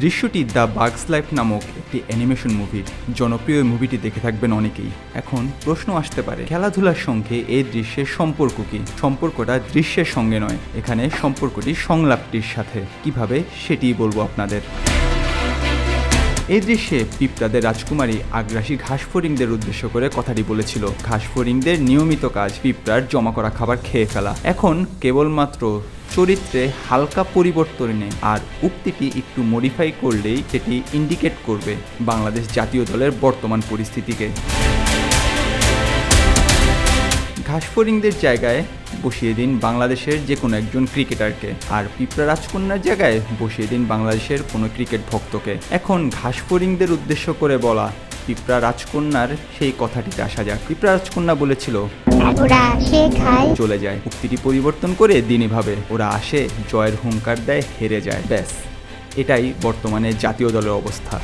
দৃশ্যটি the বাগস life নামক একটি অ্যানিমেশন মুভির জনপ্রিয় মুভিটি দেখে থাকবেন অনেকেই। এখন প্রশ্ন আসতে পারে, খেলাধুলার সঙ্গে এই দৃশ্যের সম্পর্ক কি? সম্পর্কটা দৃশ্যের সঙ্গে নয়, এখানে সম্পর্কটি সংলাপটির সাথে। কীভাবে? সেটিই বলব আপনাদের। এই দৃশ্যে পিঁপড়াদের রাজকুমারী আগ্রাসী ঘাসফড়িংদের উদ্দেশ্য করে কথাটি বলেছিল। ঘাসফড়িংদের নিয়মিত কাজ পিঁপড়ার জমা করা খাবার খেয়ে ফেলা। এখন কেবলমাত্র চরিত্রে হালকা পরিবর্তন এনে আর উক্তিটি একটু মডিফাই করলেই সেটি ইন্ডিকেট করবে বাংলাদেশ জাতীয় দলের বর্তমান পরিস্থিতিকে। ঘাসফড়িংদের জায়গায় বসিয়ে দিন বাংলাদেশের যে কোনো একজন ক্রিকেটারকে, আর পিঁপড়া রাজকন্যার জায়গায় বসিয়ে দিন বাংলাদেশের কোনো ক্রিকেট ভক্তকে। এখন ঘাসফড়িংদের উদ্দেশ্য করে বলা পিঁপড়া রাজকন্যার সেই কথাটিতে আসা যাক। পিঁপড়া রাজকন্যা বলেছিল ওরা আসে খায়। চলে যায়। উক্তিটি পরিবর্তন করে দিনই ভাবে। ওরা আসে জয়ের হুঙ্কার দেয় হেরে যায়। ব্যাস এটাই বর্তমানে জাতীয় দলের অবস্থা।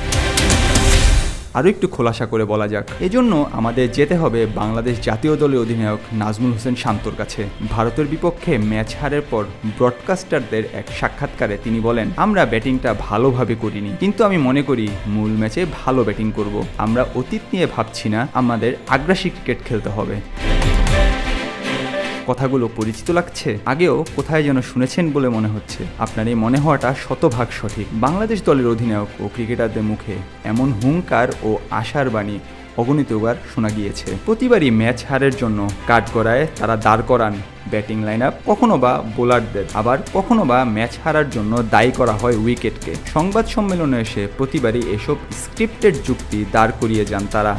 আরও একটু খোলাসা করে বলা যাক। এজন্য আমাদের যেতে হবে বাংলাদেশ জাতীয় দলের অধিনায়ক নাজমুল হোসেন শান্তর কাছে। ভারতের বিপক্ষে ম্যাচ হারের পর ব্রডকাস্টারদের এক সাক্ষাৎকারে তিনি বলেন, আমরা ব্যাটিংটা ভালোভাবে করিনি, কিন্তু আমি মনে করি মূল ম্যাচে ভালো ব্যাটিং করব। আমরা অতীত নিয়ে ভাবছি না, আমাদের আগ্রাসী ক্রিকেট খেলতে হবে। কথাগুলো পরিচিত লাগছে? আগেও কোথায় যেন শুনেছেন বলে মনে হচ্ছে। আপনার এই মনে হওয়াটা শতভাগ সঠিক। বাংলাদেশ দলের অধিনায়ক ও ক্রিকেটারদের মুখে এমন হুঙ্কার ও আশার বাণী অগণিতবার শোনা গিয়েছে। প্রতিবারই ম্যাচ হারের জন্য কাঠগড়ায় তারা দাঁড় করান। ব্যাটিং লাইন আপ কখনো বা বোলারদের। আবার কখনো বা ম্যাচ হারার জন্য দায়ী করা হয় উইকেটকে। সংবাদ সম্মেলনে এসে প্রতিবারই এসব স্ক্রিপ্টেড যুক্তি দাঁড় করিয়ে যান তারা।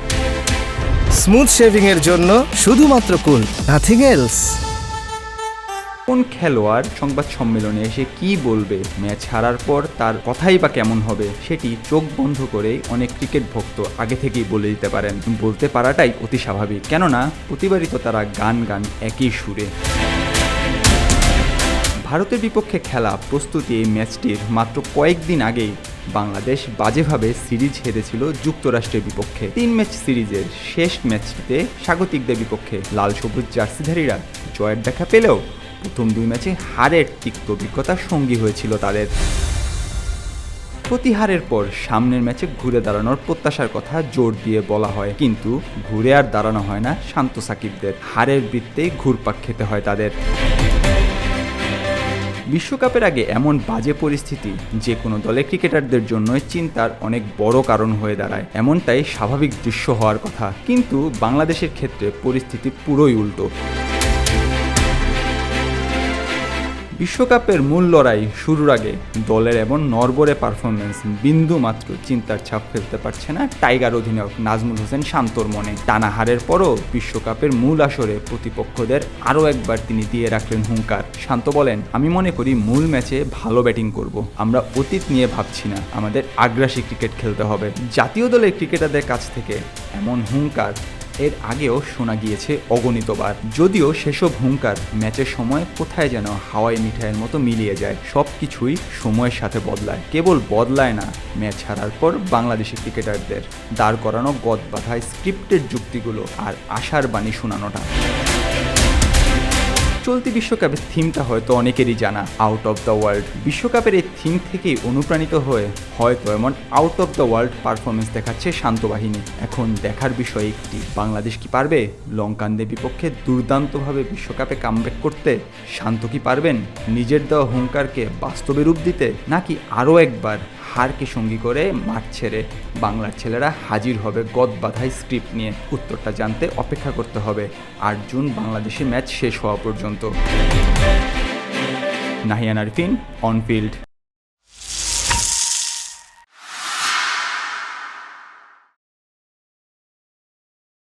স্মুথ শেভিং এর জন্য শুধুমাত্র কুল নাথিং এলস কোন খেলোয়াড় সংবাদ সম্মেলনে এসে কি বলবে, ম্যাচ হারার পর তার কথাই বা কেমন হবে, সেটি চোখ বন্ধ করেই অনেক ক্রিকেট ভক্ত আগে থেকেই বলে দিতে পারেন। বলতে পারাটাই অতি স্বাভাবিক, কেননা প্রতিবারই তো তারা গান গান একই সুরে। ভারতের বিপক্ষে খেলা প্রস্তুতি এই ম্যাচটির মাত্র কয়েকদিন আগেই বাংলাদেশ বাজেভাবে সিরিজ হেরেছিল যুক্তরাষ্ট্রের বিপক্ষে। তিন ম্যাচ সিরিজের শেষ ম্যাচটিতে স্বাগতিকদের বিপক্ষে লাল সবুজ জার্সিধারীরা জয়ের দেখা পেলেও প্রথম দুই ম্যাচে হারের তিক্ত অভিজ্ঞতা সঙ্গী হয়েছিল তাদের। প্রতিহারের পর সামনের ম্যাচে ঘুরে দাঁড়ানোর প্রত্যাশার কথা জোর দিয়ে বলা হয়, কিন্তু ঘুরে আর দাঁড়ানো হয় না শান্ত সাকিবদের। হারের বৃত্তেই ঘুরপাক খেতে হয় তাদের। বিশ্বকাপের আগে এমন বাজে পরিস্থিতি যে কোনো দলে ক্রিকেটারদের জন্যই চিন্তার অনেক বড় কারণ হয়ে দাঁড়ায়। এমনটাই স্বাভাবিক দৃশ্য হওয়ার কথা। কিন্তু বাংলাদেশের ক্ষেত্রে পরিস্থিতি পুরোই উল্টো। বিশ্বকাপের মূল লড়াই শুরুর আগে দলের এমন নরবরে পারফরমেন্স বিন্দু মাত্র চিন্তার ছাপ ফেলতে পারছে না টাইগার অধিনায়ক নাজমুল হোসেন শান্তর মনে। টানা হারের পরও বিশ্বকাপের মূল আসরে প্রতিপক্ষদের আরও একবার তিনি দিয়ে রাখলেন হুঙ্কার। শান্ত বলেন, আমি মনে করি মূল ম্যাচে ভালো ব্যাটিং করব। আমরা অতীত নিয়ে ভাবছি না। আমাদের আগ্রাসী ক্রিকেট খেলতে হবে। জাতীয় দলের ক্রিকেটারদের কাছ থেকে এমন হুঙ্কার এর আগেও শোনা গিয়েছে অগণিতবার। যদিও সেসব হুঙ্কার, ম্যাচের সময় কোথায় যেন হাওয়াই মিঠাইয়ের মতো মিলিয়ে যায় সব কিছুই সময়ের সাথে বদলায়। কেবল বদলায় না, ম্যাচ হারার পর বাংলাদেশি ক্রিকেটারদের। দাঁড় করানো গদ বাধায় স্ক্রিপ্টের যুক্তিগুলো আর আশার বাণী শোনানোটা। চলতি বিশ্বকাপের থিমটা হয়তো অনেকেরই জানা আউট অফ দ্য ওয়ার্ল্ড বিশ্বকাপের এই থিম থেকেই অনুপ্রাণিত হয়ে হয়তো এমন out of the world performance দেখাচ্ছে শান্ত বাহিনী। এখন দেখার বিষয় একটি, বাংলাদেশ কি পারবে? লঙ্কানদের বিপক্ষে দুর্দান্তভাবে বিশ্বকাপে কামব্যাক করতে শান্ত কি পারবেন? নিজের দেওয়া হুঙ্কারকে বাস্তবে রূপ দিতে নাকি আরও একবার হারকে সঙ্গী করে মাঠ ছেড়ে বাংলার ছেলেরা হাজির হবে গদ বাধাই স্ক্রিপ্ট নিয়ে। উত্তরটা জানতে অপেক্ষা করতে হবে। আট জুন বাংলাদেশে ম্যাচ শেষ হওয়া পর্যন্ত। Nahiyan Arfin, on field.